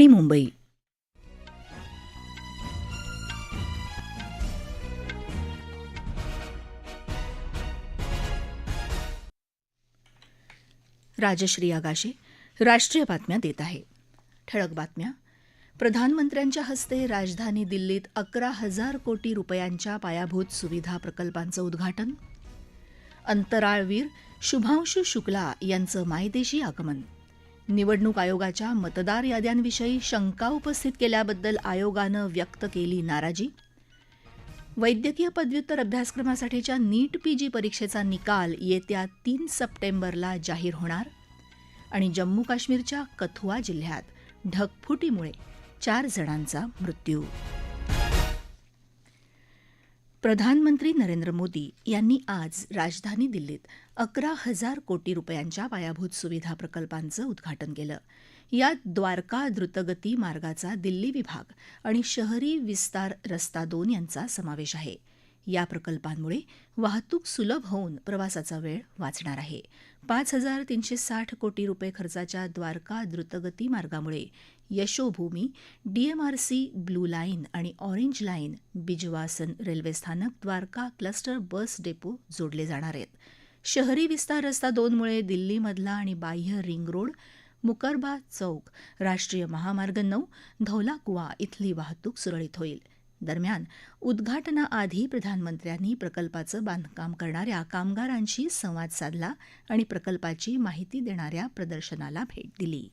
मी मुंबई. राजश्री आगाशे राष्ट्रीय बातम्या देत आहे. ठळक बातम्या. प्रधानमंत्र्यांच्या हस्ते राजधानी दिल्लीत अकरा हजार कोटी रुपयांच्या पायाभूत सुविधा प्रकल्पांचं उद्घाटन. अंतराळवीर शुभांशू शुक्ला यांचं मायदेशी आगमन. निवडणूक आयोगाच्या मतदार याद्यांविषयी शंका उपस्थित केल्याबद्दल आयोगानं व्यक्त केली नाराजी. वैद्यकीय पदव्युत्तर अभ्यासक्रमासाठीच्या नीट पीजी परीक्षेचा निकाल येत्या तीन सप्टेंबरला जाहीर होणार. आणि जम्मू काश्मीरच्या कथुआ जिल्ह्यात ढगफुटीमुळे चार जणांचा मृत्यू. प्रधानमंत्री नरेंद्र मोदी यांनी आज राजधानी दिल्लीत अकरा हजार कोटी रुपयांच्या पायाभूत सुविधा प्रकल्पांचं उद्घाटन केलं. यात द्वारका द्रुतगती मार्गाचा दिल्ली विभाग आणि शहरी विस्तार रस्ता दोन यांचा समावेश आहे. या प्रकल्पांमुळे वाहतूक सुलभ होऊन प्रवासाचा वेळ वाचणार आहे. पाच हजार तीनशे साठ कोटी रुपये खर्चाच्या द्वारका द्रुतगती मार्गामुळे यशोभूमी डीएमआरसी ब्लू लाईन आणि ऑरेंज लाईन बिजवासन रेल्वे स्थानक द्वारका क्लस्टर बस डेपो जोडले जाणार आहेत. शहरी विस्तार रस्ता दोनमुळे दिल्लीमधला आणि बाह्य रिंग रोड मुकरबा चौक राष्ट्रीय महामार्ग नऊ धौला इथली वाहतूक सुरळीत होईल. दरम्यान उद्घाटनाआधी प्रधानमंत्र्यांनी प्रकल्पाचं बांधकाम करणाऱ्या कामगारांशी संवाद साधला आणि प्रकल्पाची माहिती देणाऱ्या प्रदर्शनाला भेट दिली.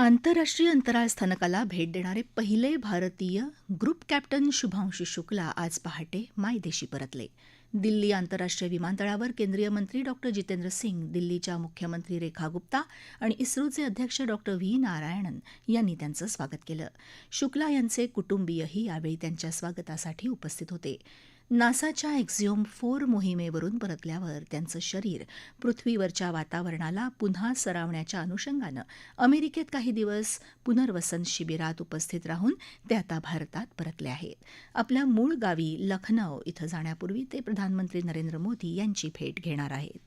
आंतरराष्ट्रीय अंतराळ स्थानकाला भेट देणारे पहिले भारतीय ग्रुप कॅप्टन शुभांशू शुक्ला आज पहाटे मायदेशी परतले. दिल्ली आंतरराष्ट्रीय विमानतळावर केंद्रीय मंत्री डॉक्टर जितेंद्र सिंग दिल्लीच्या मुख्यमंत्री रेखा गुप्ता आणि इस्रोचे अध्यक्ष डॉक्टर व्ही. नारायणन यांनी त्यांचं स्वागत केलं. शुक्ला यांचे कुटुंबीयही यावेळी त्यांच्या स्वागतासाठी उपस्थित होते. नासाच्या एक्झिओम फोर मोहिमेवरून परतल्यावर त्यांचं शरीर पृथ्वीवरच्या वातावरणाला पुन्हा सरावण्याच्या अनुषंगानं अमेरिकेत काही दिवस पुनर्वसन शिबिरात उपस्थित राहून ते आता भारतात परतले आहेत. आपल्या मूळ गावी लखनौ इथं जाण्यापूर्वी ते प्रधानमंत्री नरेंद्र मोदी यांची भेट घेणार आहेत.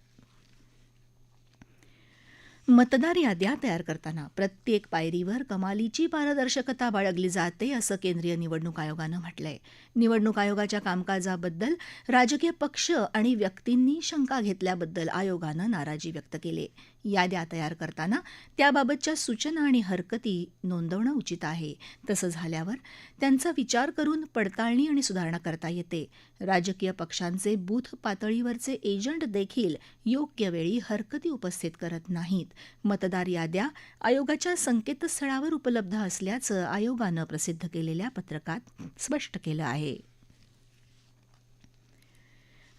मतदार याद्या तयार करताना प्रत्येक पायरीवर कमालीची पारदर्शकता बाळगली जाते असं केंद्रीय निवडणूक आयोगानं म्हटलंय. निवडणूक आयोगाच्या कामकाजाबद्दल राजकीय पक्ष आणि व्यक्तींनी शंका घेतल्याबद्दल आयोगानं नाराजी व्यक्त केली. याद्या तयार करताना त्याबाबतच्या सूचना आणि हरकती नोंदवणं उचित आहे. तसं झाल्यावर त्यांचा विचार करून पडताळणी आणि सुधारणा करता येते. राजकीय पक्षांचे बूथ पातळीवरचे एजंट देखील योग्य वेळी हरकती उपस्थित करत नाहीत. मतदार याद्या आयोगाच्या संकेतस्थळावर उपलब्ध असल्याचं आयोगानं प्रसिद्ध केलेल्या पत्रकात स्पष्ट केलं आहे.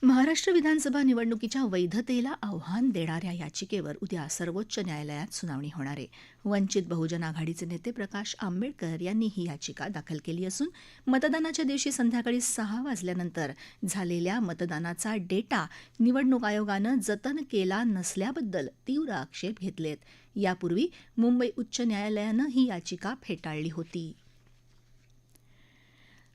महाराष्ट्र विधानसभा निवडणुकीच्या वैधतेला आव्हान देणाऱ्या याचिकेवर उद्या सर्वोच्च न्यायालयात सुनावणी होणार आहे. वंचित बहुजन आघाडीचे नेते प्रकाश आंबेडकर यांनी ही याचिका दाखल केली असून मतदानाच्या दिवशी संध्याकाळी सहा वाजल्यानंतर झालेल्या मतदानाचा डेटा निवडणूक आयोगानं जतन केला नसल्याबद्दल तीव्र आक्षेप घेतलेत. यापूर्वी मुंबई उच्च न्यायालयानं ही याचिका फेटाळली होती.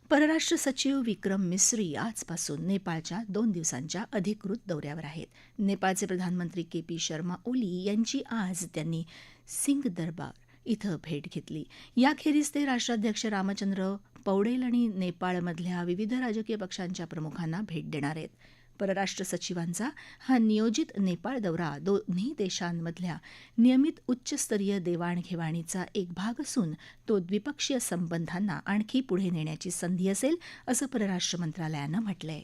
परराष्ट्र सचिव विक्रम मिस्री आजपासून नेपाळच्या दोन दिवसांच्या अधिकृत दौऱ्यावर आहेत. नेपाळचे प्रधानमंत्री के पी शर्मा ओली यांची आज त्यांनी सिंग दरबार इथं भेट घेतली. याखेरीज ते राष्ट्राध्यक्ष रामचंद्र पौडेल आणि नेपाळमधल्या विविध राजकीय पक्षांच्या प्रमुखांना भेट देणार आहेत. परराष्ट्र सचिवांचा हा नियोजित नेपाळ दौरा दोन्ही देशांमधल्या नियमित उच्चस्तरीय देवाणघेवाणीचा एक भाग असून तो द्विपक्षीय संबंधांना आणखी पुढे नेण्याची संधी असेल असं परराष्ट्र मंत्रालयानं म्हटलंय.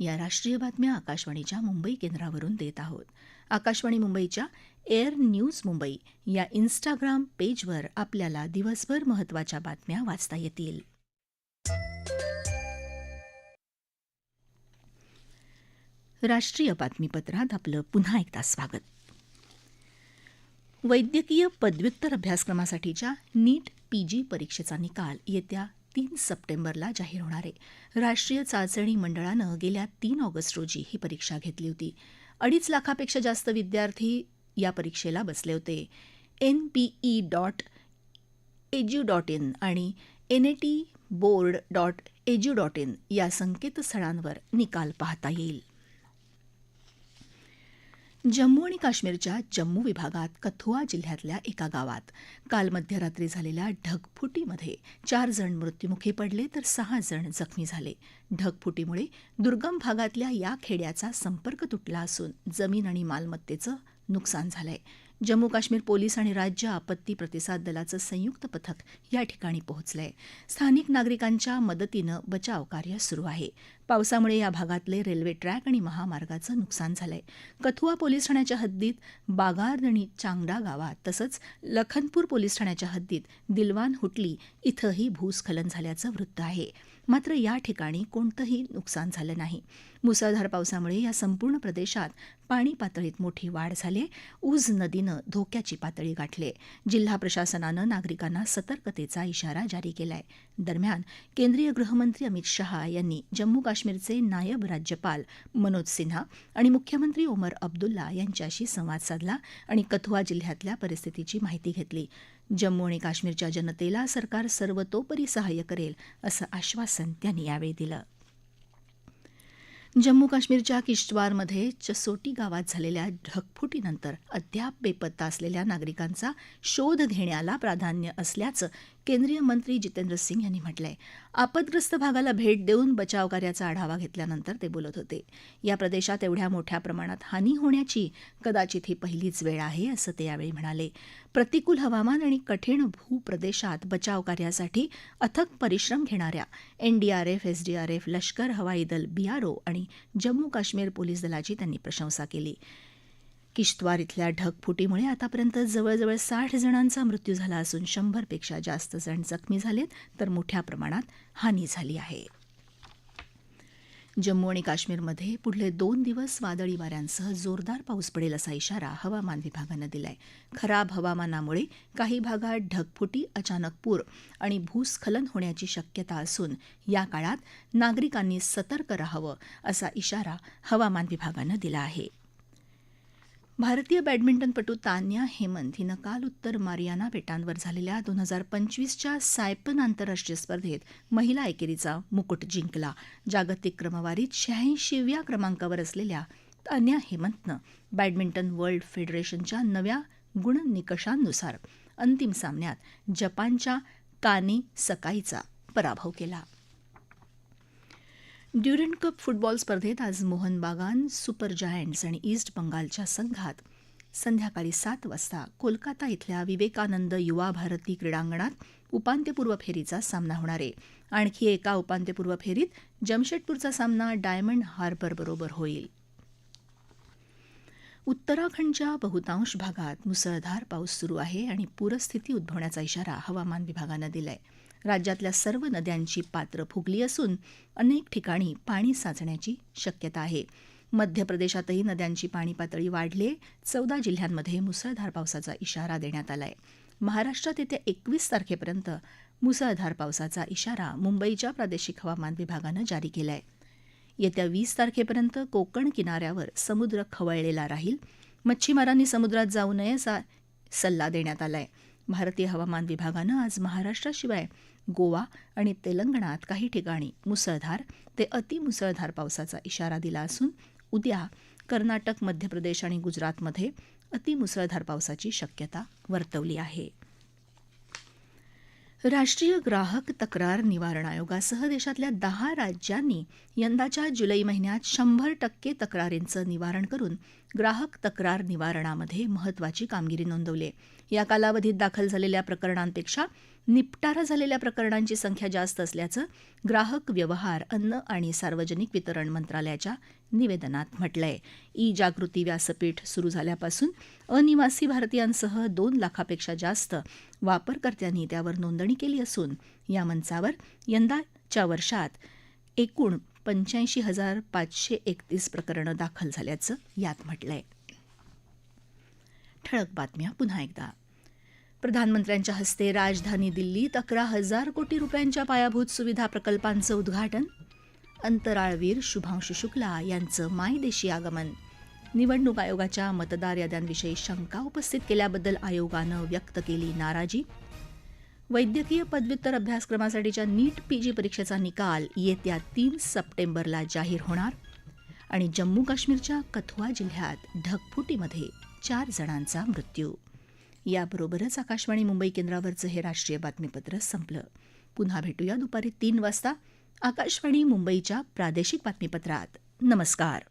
या राष्ट्रीय बातम्या आकाशवाणीच्या मुंबई केंद्रावरून देत आहोत. आकाशवाणी मुंबईच्या एअर न्यूज मुंबई या इन्स्टाग्राम पेजवर आपल्याला दिवसभर महत्त्वाच्या बातम्या वाचता येतील. राष्ट्रीय बातमीपत्रात आपलं पुन्हा एकदा स्वागत. वैद्यकीय पदव्युत्तर अभ्यासक्रमासाठीच्या नीट पीजी परीक्षेचा निकाल येत्या तीन सप्टेंबरला जाहीर होणार आहे. राष्ट्रीय चाचणी मंडळानं गेल्या तीन ऑगस्ट रोजी ही परीक्षा घेतली होती. अडीच लाखापेक्षा जास्त विद्यार्थी या परीक्षेला बसले होते. N P E dot edu dot in आणि N A T board dot edu dot in या संकेतस्थळांवर निकाल पाहता येईल. जम्मू आणि काश्मीरच्या जम्मू विभागात कथुआ जिल्ह्यातल्या एका गावात काल मध्यरात्री झालेल्या ढगफुटीमध्ये चार जण मृत्युमुखी पडले तर सहा जण जखमी झाले. ढगफुटीमुळे दुर्गम भागातल्या या खेड्याचा संपर्क तुटला असून जमीन आणि मालमत्तेचं नुकसान झालंय. जम्मू काश्मीर पोलीस आणि राज्य आपत्ती प्रतिसाद दलाचं संयुक्त पथक या ठिकाणी पोहोचलंय. स्थानिक नागरिकांच्या मदतीनं बचाव कार्य सुरू आहे. पावसामुळे या भागातले रेल्वे ट्रॅक आणि महामार्गाचं नुकसान झालंय. कथुआ पोलीस ठाण्याच्या हद्दीत बागार्द आणि चांगडा गावात तसंच लखनपूर पोलीस ठाण्याच्या हद्दीत दिलवान हुटली इथंही भूस्खलन झाल्याचं वृत्त आहे. मात्र या ठिकाणी कोणतंही नुकसान झालं नाही. मुसळधार पावसामुळे या संपूर्ण प्रदेशात पाणी पातळीत मोठी वाढ झाली. उज नदीनं धोक्याची पातळी गाठली. जिल्हा प्रशासनानं नागरिकांना सतर्कतेचा इशारा जारी केलाय. दरम्यान केंद्रीय गृहमंत्री अमित शहा यांनी जम्मू काश्मीरचे नायब राज्यपाल मनोज सिन्हा आणि मुख्यमंत्री ओमर अब्दुल्ला यांच्याशी संवाद साधला आणि कथुआ जिल्ह्यातल्या परिस्थितीची माहिती घेतली. जम्मू आणि काश्मीरच्या जनतेला सरकार सर्वतोपरी सहाय्य करेल असं आश्वासन त्यांनी यावेळी दिलं. जम्मू काश्मीरच्या किश्तवारमध्ये चसोटी गावात झालेल्या ढगफुटीनंतर अद्याप बेपत्ता असलेल्या नागरिकांचा शोध घेण्याला प्राधान्य असल्याचं केंद्रीय मंत्री जितेंद्र सिंग यांनी म्हटलंय आपदग्रस्त भागाला भेट देऊन बचाव कार्याचा आढावा घेतल्यानंतर ते बोलत होते. या प्रदेशात एवढ्या मोठ्या प्रमाणात हानी होण्याची कदाचित ही पहिलीच वेळ आहे असं ते यावेळी म्हणाले. प्रतिकूल हवामान आणि कठीण भूप्रदेशात बचाव कार्यासाठी अथक परिश्रम घेणाऱ्या एनडीआरएफ एसडीआरएफ लष्कर हवाई दल बीआरओ आणि जम्मू काश्मीर पोलीस दलाची त्यांनी प्रशंसा केली. किश्तवार इथल्या ढगफुटीमुळे आतापर्यंत जवळजवळ साठ जणांचा मृत्यू झाला असून शंभरपेक्षा जास्त जण जखमी झालेत तर मोठ्या प्रमाणात हानी झाली आहे. जम्मू आणि काश्मीरमध्ये पुढले दोन दिवस वादळी वाऱ्यांसह जोरदार पाऊस पडेल असा इशारा हवामान विभागानं दिलाय. खराब हवामानामुळे काही भागात ढगफुटी अचानक पूर आणि भूस्खलन होण्याची शक्यता असून या काळात नागरिकांनी सतर्क राहावं असा इशारा हवामान विभागानं दिला आहे. भारतीय बॅडमिंटनपटू तान्या हेमंत हिनं काल उत्तर मारियाना बेटांवर झालेल्या दोन हजार पंचवीसच्या सायपन आंतरराष्ट्रीय स्पर्धेत महिला एकेरीचा मुकुट जिंकला. जागतिक क्रमवारीत शहाऐंशीव्या क्रमांकावर असलेल्या तान्या हेमंतनं बॅडमिंटन वर्ल्ड फेडरेशनच्या नव्या गुण निकषांनुसार अंतिम सामन्यात जपानच्या काने सकाईचा पराभव केला. ड्युरंट कप फुटबॉल स्पर्धेत आज मोहन बागान सुपर जायंट्स आणि ईस्ट बंगालच्या संघात संध्याकाळी सात वाजता कोलकाता इथल्या विवेकानंद युवा भारती क्रीडांगणात उपांत्यपूर्व फेरीचा सामना होणार आहे. आणखी एका उपांत्यपूर्व फेरीत जमशेदपूरचा सामना डायमंड हार्बर बरोबर होईल. उत्तराखंडच्या बहुतांश भागात मुसळधार पाऊस सुरू आहे आणि पूरस्थिती उद्भवण्याचा इशारा हवामान विभागानं दिलाय. राज्यातल्या सर्व नद्यांची पात्र फुगली असून अनेक ठिकाणी पाणी साचण्याची शक्यता आहे. मध्य प्रदेशातही नद्यांची पाणी पातळी वाढली. चौदा जिल्ह्यांमध्ये मुसळधार पावसाचा इशारा देण्यात आलाय. महाराष्ट्रात येत्या एकवीस तारखेपर्यंत मुसळधार पावसाचा इशारा मुंबईच्या प्रादेशिक हवामान विभागानं जारी केलाय. येत्या वीस तारखेपर्यंत कोकण किनाऱ्यावर समुद्र खवळलेला राहील. मच्छीमारांनी समुद्रात जाऊ नये असा सल्ला देण्यात आलाय. भारतीय हवामान विभागानं आज महाराष्ट्राशिवाय गोवा आणि तेलंगणात काही ठिकाणी मुसळधार ते अतिमुसळधार पावसाचा इशारा दिला असून उद्या कर्नाटक मध्य प्रदेश आणि गुजरातमध्ये अतिमुसळधार पावसाची शक्यता वर्तवली आहे. राष्ट्रीय ग्राहक तक्रार निवारण आयोगासह देशातल्या दहा राज्यांनी यंदाच्या जुलै महिन्यात शंभर टक्के तक्रारींचं निवारण करून ग्राहक तक्रार निवारणामध्ये महत्वाची कामगिरी नोंदवली. या कालावधीत दाखल झालेल्या प्रकरणांपेक्षा निपटारा झालेल्या प्रकरणांची संख्या जास्त असल्याचं ग्राहक व्यवहार अन्न आणि सार्वजनिक वितरण मंत्रालयाच्या निवेदनात म्हटलंय. ई जागृती व्यासपीठ सुरू झाल्यापासून अनिवासी भारतीयांसह दोन लाखापेक्षा जास्त वापरकर्त्यांनी त्यावर नोंदणी केली असून या मंचावर यंदाच्या वर्षात एकूण पंच्याऐंशी हजार पाचशे एकतीस प्रकरणं दाखल झाल्याचं यात म्हटलंय. ठळक बातम्या पुन्हा एकदा. प्रधानमंत्र्यांच्या हस्ते राजधानी दिल्लीत अकरा हजार कोटी रुपयांच्या पायाभूत सुविधा प्रकल्पांचं उद्घाटन अंतराळवीर शुभांशु शुक्ला यांचं मायदेशी आगमन. निवडणूक आयोगाच्या मतदार याद्यांविषयी शंका उपस्थित केल्याबद्दल आयोगानं व्यक्त केली नाराजी. वैद्यकीय पदव्युत्तर अभ्यासक्रमासाठीच्या नीट पीजी परीक्षेचा निकाल येत्या तीन सप्टेंबरला जाहीर होणार आणि जम्मू काश्मीरच्या कथुआ जिल्ह्यात ढगफुटीमध्ये चार जणांचा मृत्यू. याबरोबरच आकाशवाणी मुंबई केंद्रावरचं हे राष्ट्रीय बातमीपत्र संपलं. पुन्हा भेटूया दुपारी तीन वाजता. आकाशवाणी मुंबईच्या प्रादेशिक बातमीपत्रात. नमस्कार.